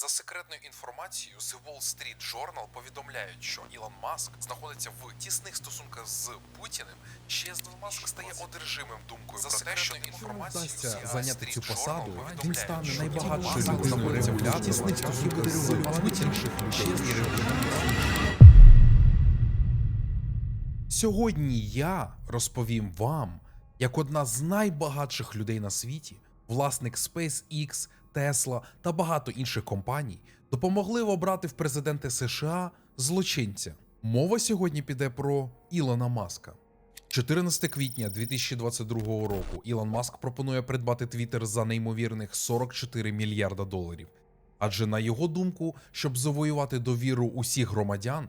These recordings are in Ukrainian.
За секретною інформацією, The Wall Street Journal повідомляють, що Ілон Маск знаходиться в тісних стосунках з Путіним. Ще Ілон Маск стає одержимим думкою За про те, що інформацією вдасться зайняти цю посаду, він стане найбагатшою людиною в в тісних стосунках з Путіним. Сьогодні я розповім вам, як одна з найбагатших людей на світі, власник SpaceX, Tesla та багато інших компаній, допомогли обрати в президенти США злочинця. Мова сьогодні піде про Ілона Маска. 14 квітня 2022 року Ілон Маск пропонує придбати Twitter за неймовірних 44 мільярда доларів. Адже на його думку, щоб завоювати довіру усіх громадян,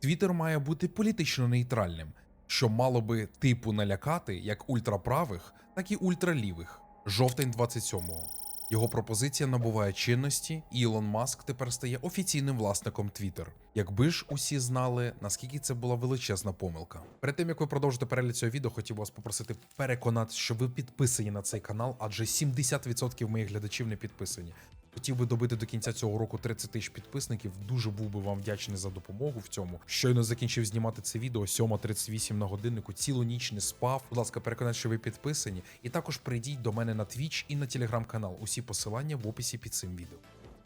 Твіттер має бути політично нейтральним, що мало би типу налякати як ультраправих, так і ультралівих. Жовтень 27-го. Його пропозиція набуває чинності, і Ілон Маск тепер стає офіційним власником Twitter. Якби ж усі знали, наскільки це була величезна помилка. Перед тим як ви продовжите перегляд цього відео, хотів вас попросити переконати, що ви підписані на цей канал, адже 70% моїх глядачів не підписані. Хотів би добити до кінця цього року 30 тисяч підписників. Дуже був би вам вдячний за допомогу в цьому. Щойно закінчив знімати це відео 7.38 на годиннику. Цілу ніч не спав. Будь ласка, переконайте, що ви підписані. І також прийдіть до мене на Twitch і на телеграм-канал. Усі посилання в описі під цим відео.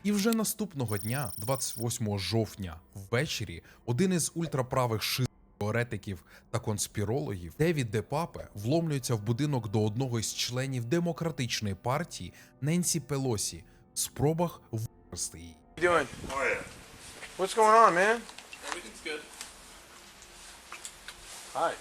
І вже наступного дня, 28 жовтня, ввечері, один із ультраправих ши. Теоретиків та конспірологів Девід Де Папе вломлюється в будинок до одного із членів демократичної партії Ненсі Пелосі спробах вивести її. you doing? Oh yeah. What's going on, man? Everything's good. Hi.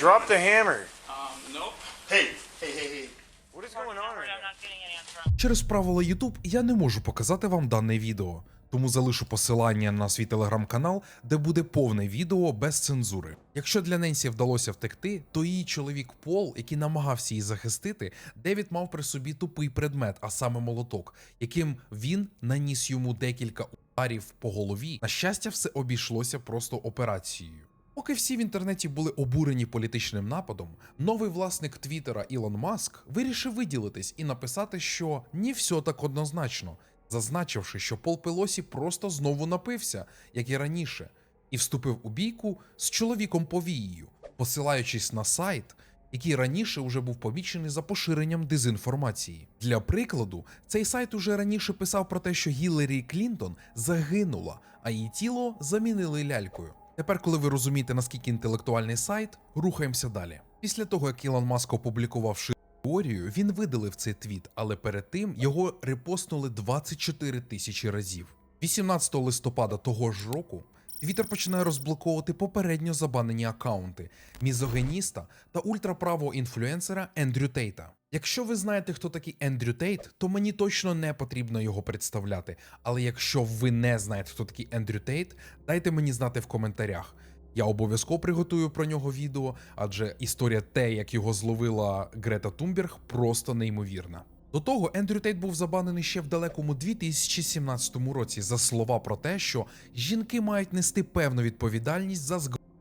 Drop the hammer. Um, nope. Hey, hey, hey, hey. What is going on right I'm now? not getting an answer. Через правила YouTube я не можу показати вам дане відео, тому залишу посилання на свій телеграм-канал, де буде повне відео без цензури. Якщо для Ненсі вдалося втекти, то її чоловік Пол, який намагався її захистити, Девід мав при собі тупий предмет, а саме молоток, яким він наніс йому декілька ударів по голові. На щастя, все обійшлося просто операцією. Поки всі в інтернеті були обурені політичним нападом, новий власник Твіттера Ілон Маск вирішив виділитись і написати, що не все так однозначно, зазначивши, що Пол Пелосі просто знову напився, як і раніше, і вступив у бійку з чоловіком повією, посилаючись на сайт, який раніше вже був помічений за поширенням дезінформації. Для прикладу, цей сайт уже раніше писав про те, що Гіларі Клінтон загинула, а її тіло замінили лялькою. Тепер, коли ви розумієте, наскільки інтелектуальний сайт, рухаємося далі. Після того, як Ілон Маск опублікував ши теорію, він видалив цей твіт, але перед тим його репостнули 24 тисячі разів. 18 листопада того ж року Твіттер починає розблоковувати попередньо забанені акаунти мізогеніста та ультраправого інфлюенсера Ендрю Тейта. Якщо ви знаєте, хто такий Ендрю Тейт, то мені точно не потрібно його представляти. Але якщо ви не знаєте, хто такий Ендрю Тейт, дайте мені знати в коментарях. Я обов'язково приготую про нього відео, адже історія те, як його зловила Грета Тумберг, просто неймовірна. До того Ендрю Тейт був забанений ще в далекому 2017 році за слова про те, що жінки мають нести певну відповідальність за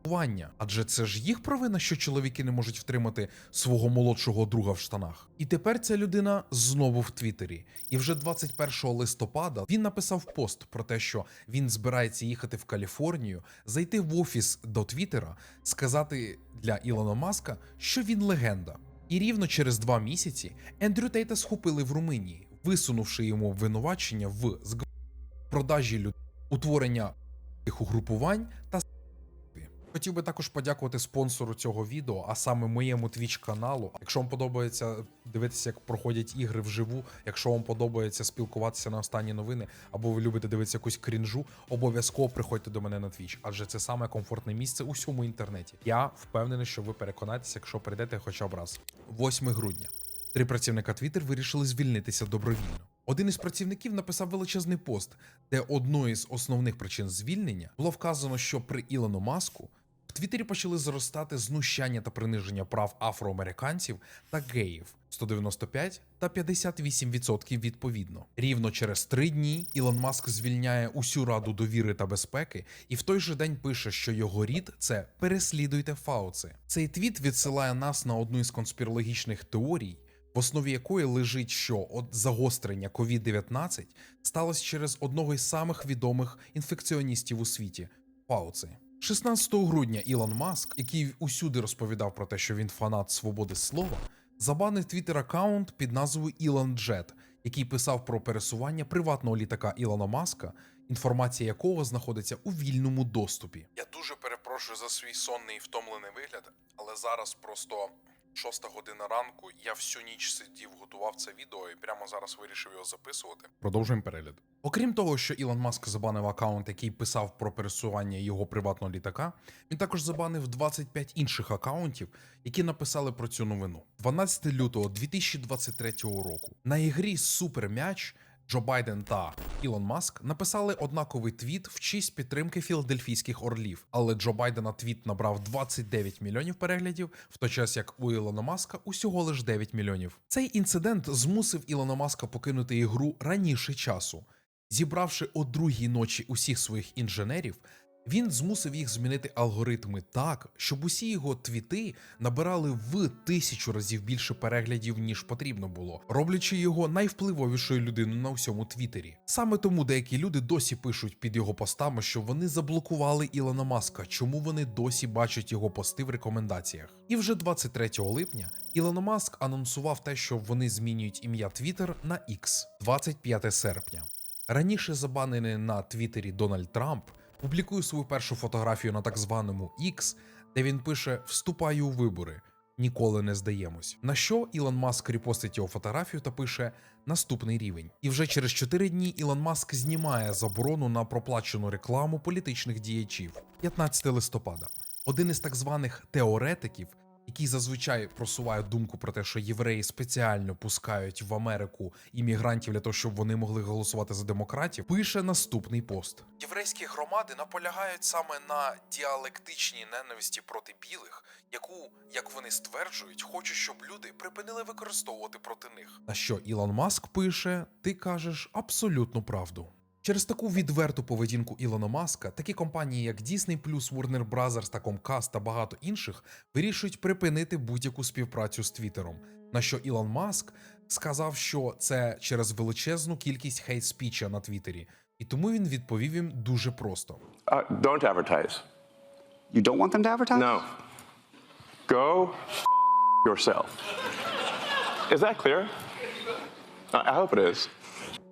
зґвалтування, адже це ж їх провина, що чоловіки не можуть втримати свого молодшого друга в штанах. І тепер ця людина знову в Твіттері. І вже 21 листопада він написав пост про те, що він збирається їхати в Каліфорнію, зайти в офіс до Твіттера, сказати для Ілона Маска, що він легенда. І рівно через два місяці Ендрю Тейта схопили в Румунії, висунувши йому обвинувачення в зг... продажі людей, утворення угрупувань та. Хотів би також подякувати спонсору цього відео, а саме моєму Twitch каналу. Якщо вам подобається дивитися, як проходять ігри вживу, якщо вам подобається спілкуватися на останні новини, або ви любите дивитися якусь крінжу, обов'язково приходьте до мене на Twitch, адже це саме комфортне місце у всьому інтернеті. Я впевнений, що ви переконаєтеся, якщо прийдете хоча б раз. 8 грудня. Три працівника Twitter вирішили звільнитися добровільно. Один із працівників написав величезний пост, де одною з основних причин звільнення було вказано, що при Ілону Маску Твіттері почали зростати знущання та приниження прав афроамериканців та геїв 195 та 58% відповідно. Рівно через три дні Ілон Маск звільняє усю раду довіри та безпеки, і в той же день пише, що його рід це переслідуйте Фауци. Цей твіт відсилає нас на одну із конспірологічних теорій. в основі якої лежить, що от загострення COVID-19 сталося через одного із самих відомих інфекціоністів у світі Фауци. 16 грудня Ілон Маск, який усюди розповідав про те, що він фанат свободи слова, забанив твіттер аккаунт під назвою Ілон Джет, який писав про пересування приватного літака Ілона Маска, інформація якого знаходиться у вільному доступі. Я дуже перепрошую за свій сонний і втомлений вигляд, але зараз просто шоста година ранку. Я всю ніч сидів, готував це відео і прямо зараз вирішив його записувати. Продовжуємо перегляд. Окрім того, що Ілон Маск забанив аккаунт, який писав про пересування його приватного літака, він також забанив 25 інших аккаунтів, які написали про цю новину. 12 лютого 2023 року на ігрі Суперм'яч Джо Байден та Ілон Маск написали однаковий твіт в честь підтримки філадельфійських орлів, але Джо Байдена твіт набрав 29 мільйонів переглядів, в той час як у Ілона Маска усього лише 9 мільйонів. Цей інцидент змусив Ілона Маска покинути ігру раніше часу. Зібравши о другій ночі усіх своїх інженерів, він змусив їх змінити алгоритми так, щоб усі його твіти набирали в тисячу разів більше переглядів, ніж потрібно було, роблячи його найвпливовішою людиною на всьому Твіттері. Саме тому деякі люди досі пишуть під його постами, що вони заблокували Ілона Маска, чому вони досі бачать його пости в рекомендаціях. І вже 23 липня Ілон Маск анонсував те, що вони змінюють ім'я Twitter на X 25 серпня. Раніше забанений на Твіттері Дональд Трамп публікує свою першу фотографію на так званому X, де він пише Вступаю у вибори. Ніколи не здаємось. На що Ілон Маск репостить його фотографію та пише наступний рівень. І вже через 4 дні Ілон Маск знімає заборону на проплачену рекламу політичних діячів. 15 листопада. Один із так званих теоретиків, який зазвичай просуває думку про те, що євреї спеціально пускають в Америку іммігрантів для того, щоб вони могли голосувати за демократів, пише наступний пост. Єврейські громади наполягають саме на діалектичній ненависті проти білих, яку, як вони стверджують, хочуть, щоб люди припинили використовувати проти них. На що Ілон Маск пише: Ти кажеш абсолютну правду. Через таку відверту поведінку Ілона Маска, такі компанії, як Disney+, Warner Bros. та Comcast та багато інших, вирішують припинити будь-яку співпрацю з Твіттером. На що Ілон Маск сказав, що це через величезну кількість хейт-спіча на Твіттері, і тому він відповів їм дуже просто: Uh, don't advertise. You don't want them to advertise? No. Go f- yourself. Is that clear? I I hope it is.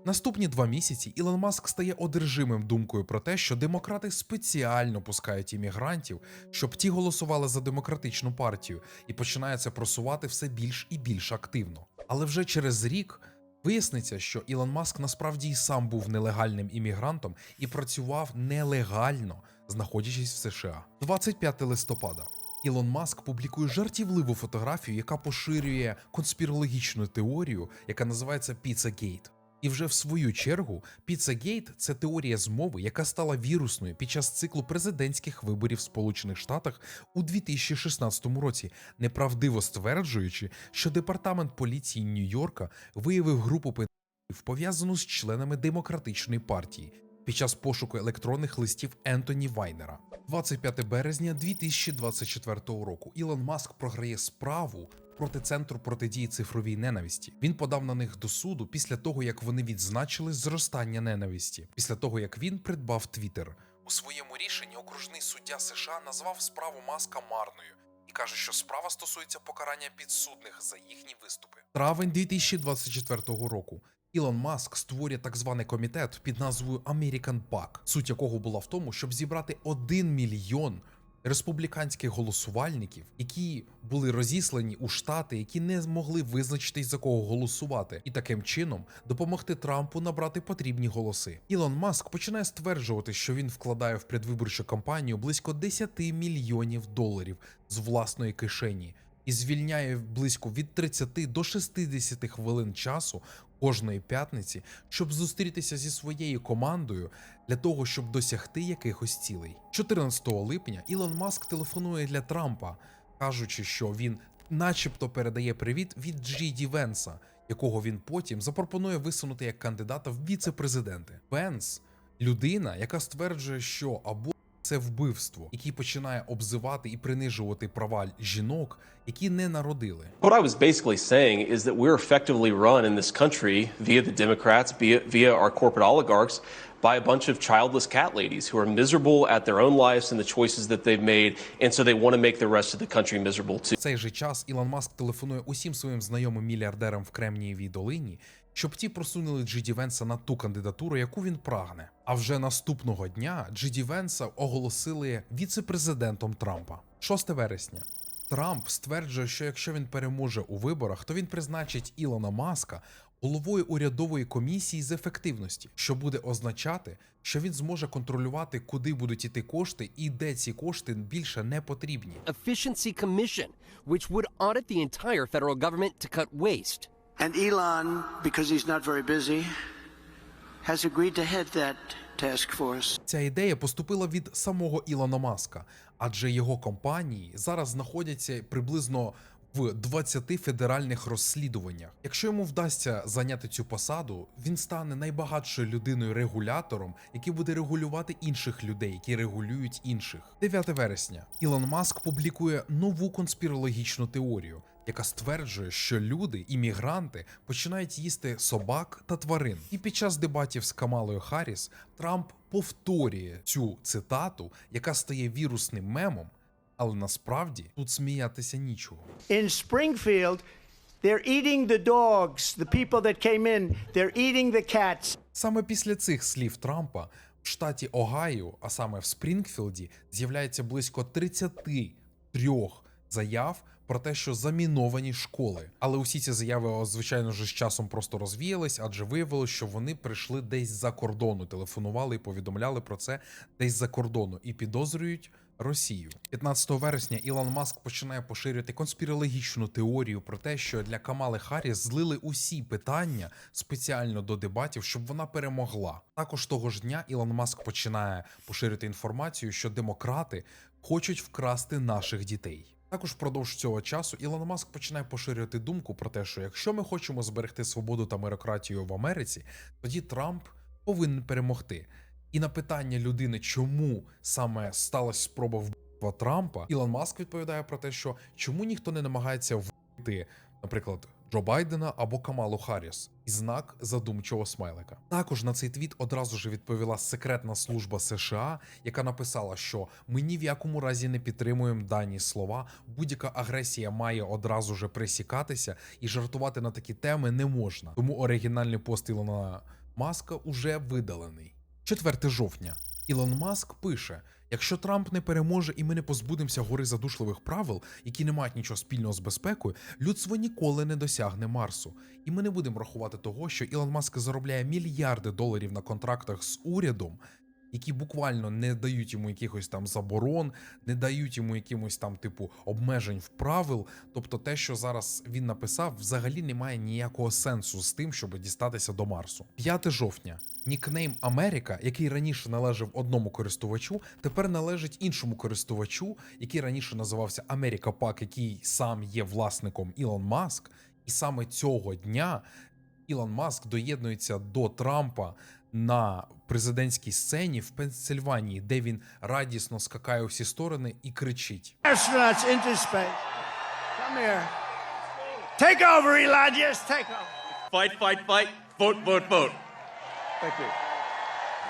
Наступні два місяці Ілон Маск стає одержимим думкою про те, що демократи спеціально пускають іммігрантів, щоб ті голосували за демократичну партію, і починає це просувати все більш і більш активно. Але вже через рік виясниться, що Ілон Маск насправді й сам був нелегальним іммігрантом і працював нелегально, знаходячись в США. 25 листопада. Ілон Маск публікує жартівливу фотографію, яка поширює конспірологічну теорію, яка називається Піцагейт. І вже в свою чергу Піцагейт це теорія змови, яка стала вірусною під час циклу президентських виборів в Сполучених Штатах у 2016 році, неправдиво стверджуючи, що департамент поліції Нью-Йорка виявив групу педофілів, пов'язану з членами демократичної партії під час пошуку електронних листів Ентоні Вайнера. 25 березня 2024 року Ілон Маск програє справу проти центру протидії цифровій ненависті. Він подав на них до суду після того, як вони відзначили зростання ненависті, після того як він придбав Твіттер. У своєму рішенні окружний суддя США назвав справу Маска марною і каже, що справа стосується покарання підсудних за їхні виступи. Травень 2024 року. Ілон Маск створює так званий комітет під назвою American PAC, суть якого була в тому, щоб зібрати 1 мільйон республіканських голосувальників, які були розіслані у штати, які не змогли визначитись за кого голосувати, і таким чином допомогти Трампу набрати потрібні голоси. Ілон Маск починає стверджувати, що він вкладає в предвиборчу кампанію близько 10 мільйонів доларів з власної кишені і звільняє близько від 30 до 60 хвилин часу кожної п'ятниці, щоб зустрітися зі своєю командою для того, щоб досягти якихось цілей. 14 липня Ілон Маск телефонує для Трампа, кажучи, що він, начебто, передає привіт від Джі Ді Венса, якого він потім запропонує висунути як кандидата в віце-президенти. Венс людина, яка стверджує, що або це вбивство, який починає обзивати і принижувати права жінок, які не народили. What I was basically saying is that we're effectively run in this country via the Democrats, via, via our corporate oligarchs, by a bunch of childless cat ladies who are miserable at their own lives and the choices that they've made, and so they want to make the rest of the country miserable too. В цей же час Ілон Маск телефонує усім своїм знайомим мільярдерам в Кремнієвій долині, щоб ті просунули Джиді Венса на ту кандидатуру, яку він прагне. А вже наступного дня Джиді Венса оголосили віце-президентом Трампа. 6 вересня. Трамп стверджує, що якщо він переможе у виборах, то він призначить Ілона Маска головою урядової комісії з ефективності, що буде означати, що він зможе контролювати, куди будуть іти кошти і де ці кошти більше не потрібні. Efficiency Commission, which would audit the entire federal government to cut waste. And Elon, because he's not very busy, has agreed to head that task force. Ця ідея поступила від самого Ілона Маска, адже його компанії зараз знаходяться приблизно в 20 федеральних розслідуваннях. Якщо йому вдасться зайняти цю посаду, він стане найбагатшою людиною регулятором, який буде регулювати інших людей, які регулюють інших. 9 вересня Ілон Маск публікує нову конспірологічну теорію. Яка стверджує, що люди, іммігранти, починають їсти собак та тварин. І під час дебатів з Камалою Харріс Трамп повторює цю цитату, яка стає вірусним мемом, але насправді тут сміятися нічого. In Springfield, they're eating the dogs, the people that came in, they're eating the cats. Саме після цих слів Трампа в штаті Огайо, а саме в Спрінгфілді, з'являється близько 33 заяв про те, що заміновані школи. Але усі ці заяви, звичайно ж, з часом просто розвіялись, адже виявилось, що вони прийшли десь за кордону, телефонували і повідомляли про це десь за кордону і підозрюють. Росію 15 вересня Ілон Маск починає поширювати конспірологічну теорію про те, що для Камали Харріс злили усі питання спеціально до дебатів, щоб вона перемогла. Також того ж дня Ілон Маск починає поширювати інформацію, що демократи хочуть вкрасти наших дітей. Також впродовж цього часу Ілон Маск починає поширювати думку про те, що якщо ми хочемо зберегти свободу та мерократію в Америці, тоді Трамп повинен перемогти. І на питання людини, чому саме сталася спроба вбивства Трампа, Ілон Маск відповідає про те, що чому ніхто не намагається вбити, наприклад, Джо Байдена або Камалу Харріс, і знак задумчого смайлика. Також на цей твіт одразу ж відповіла секретна служба США, яка написала, що ми ні в якому разі не підтримуємо дані слова. Будь-яка агресія має одразу ж присікатися, і жартувати на такі теми не можна. Тому оригінальний пост Ілона Маска уже видалений. 4 жовтня. Ілон Маск пише: якщо Трамп не переможе і ми не позбудемося гори задушливих правил, які не мають нічого спільного з безпекою, людство ніколи не досягне Марсу. І ми не будемо рахувати того, що Ілон Маск заробляє мільярди доларів на контрактах з урядом. Які буквально не дають йому якихось там заборон, не дають йому якимось там типу обмежень в правил. Тобто, те, що зараз він написав, взагалі не має ніякого сенсу з тим, щоб дістатися до Марсу. 5 жовтня. Нікнейм Америка, який раніше належав одному користувачу, тепер належить іншому користувачу, який раніше називався Америка Пак, який сам є власником Ілон Маск. І саме цього дня Ілон Маск доєднується до Трампа на президентській сцені в Пенсильванії, де він радісно скакає у всі сторони і кричить. Take over, Elon. Take over. Fight, fight, fight. Vote, vote, vote. Thank you.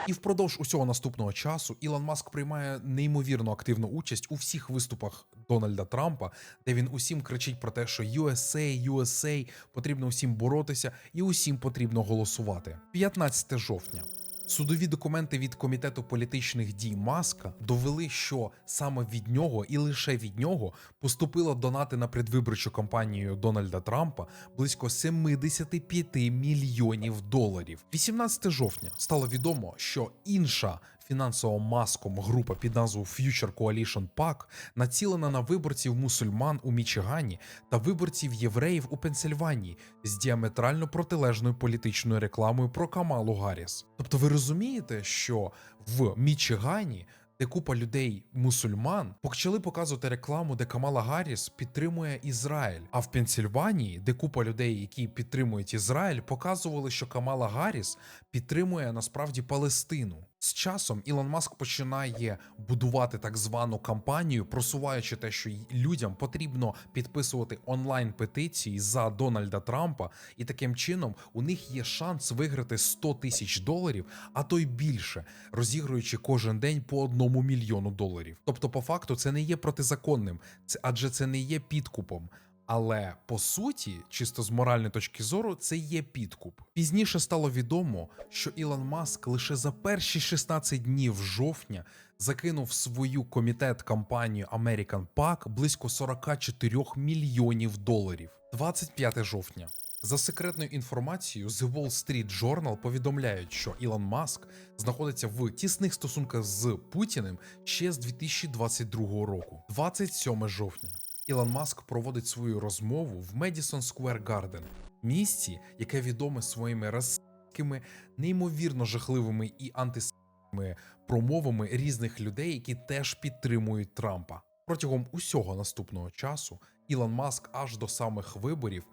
І впродовж усього наступного часу Ілон Маск приймає неймовірно активну участь у всіх виступах Дональда Трампа, де він усім кричить про те, що USA, USA, потрібно усім боротися і усім потрібно голосувати. 15 жовтня. Судові документи від комітету політичних дій Маска довели, що саме від нього і лише від нього поступило донати на предвиборчу кампанію Дональда Трампа близько 75 мільйонів доларів. 18 жовтня стало відомо, що інша фінансово маском група під назвою Future Coalition PAC націлена на виборців мусульман у Мічигані та виборців євреїв у Пенсильванії з діаметрально протилежною політичною рекламою про Камалу Гарріс. Тобто, ви розумієте, що в Мічигані. Де купа людей мусульман почали показувати рекламу, де Камала Гарріс підтримує Ізраїль. А в Пенсільванії, де купа людей, які підтримують Ізраїль, показували, що Камала Гарріс підтримує насправді Палестину. З часом Ілон Маск починає будувати так звану кампанію, просуваючи те, що людям потрібно підписувати онлайн петиції за Дональда Трампа, і таким чином у них є шанс виграти 100 тисяч доларів, а то й більше, розігруючи кожен день по одному мільйону доларів. Тобто, по факту, це не є протизаконним, адже це не є підкупом. Але по суті, чисто з моральної точки зору, це є підкуп. Пізніше стало відомо, що Ілон Маск лише за перші 16 днів жовтня закинув свою комітет кампанію American PAC близько 44 мільйонів доларів. 25 жовтня. За секретною інформацією, The Wall Street Journal повідомляють, що Ілон Маск знаходиться в тісних стосунках з Путіним ще з 2022 року. 27 жовтня. Ілон Маск проводить свою розмову в Медісон Сквер Гарден, місці, яке відоме своїми расистськими, неймовірно жахливими і антисемітськими промовами різних людей, які теж підтримують Трампа. Протягом усього наступного часу Ілон Маск аж до самих виборів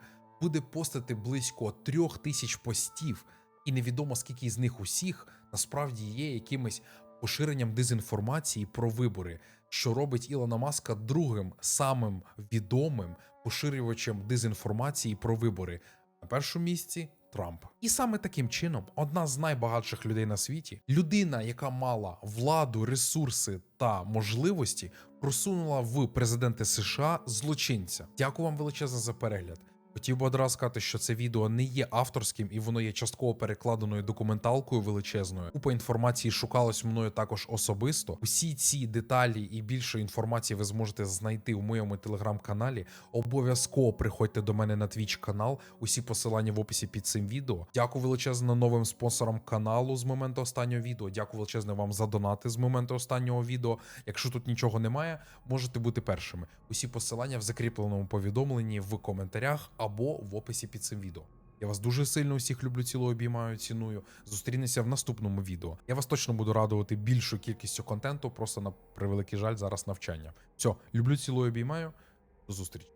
буде постити близько трьох тисяч постів, і невідомо скільки з них усіх насправді є якимись поширенням дезінформації про вибори, що робить Ілона Маска другим самим відомим поширювачем дезінформації про вибори. На першому місці Трамп. І саме таким чином одна з найбагатших людей на світі, людина, яка мала владу, ресурси та можливості, просунула в президенти США злочинця. Дякую вам величезно за перегляд. Хотів би одразу сказати, що це відео не є авторським і воно є частково перекладеною документалкою величезною. Купа інформації шукалось мною також особисто. Усі ці деталі і більше інформації ви зможете знайти у моєму телеграм-каналі. Обов'язково приходьте до мене на твіч канал. Усі посилання в описі під цим відео. Дякую величезно новим спонсорам каналу з моменту останнього відео. Дякую величезно вам за донати з моменту останнього відео. Якщо тут нічого немає, можете бути першими. Усі посилання в закріпленому повідомленні в коментарях або в описі під цим відео. Я вас дуже сильно усіх люблю, ціло обіймаю, ціную. Зустрінемося в наступному відео. Я вас точно буду радувати більшою кількістю контенту, просто на превеликий жаль зараз навчання. Все, люблю, цілую, обіймаю. До зустрічі.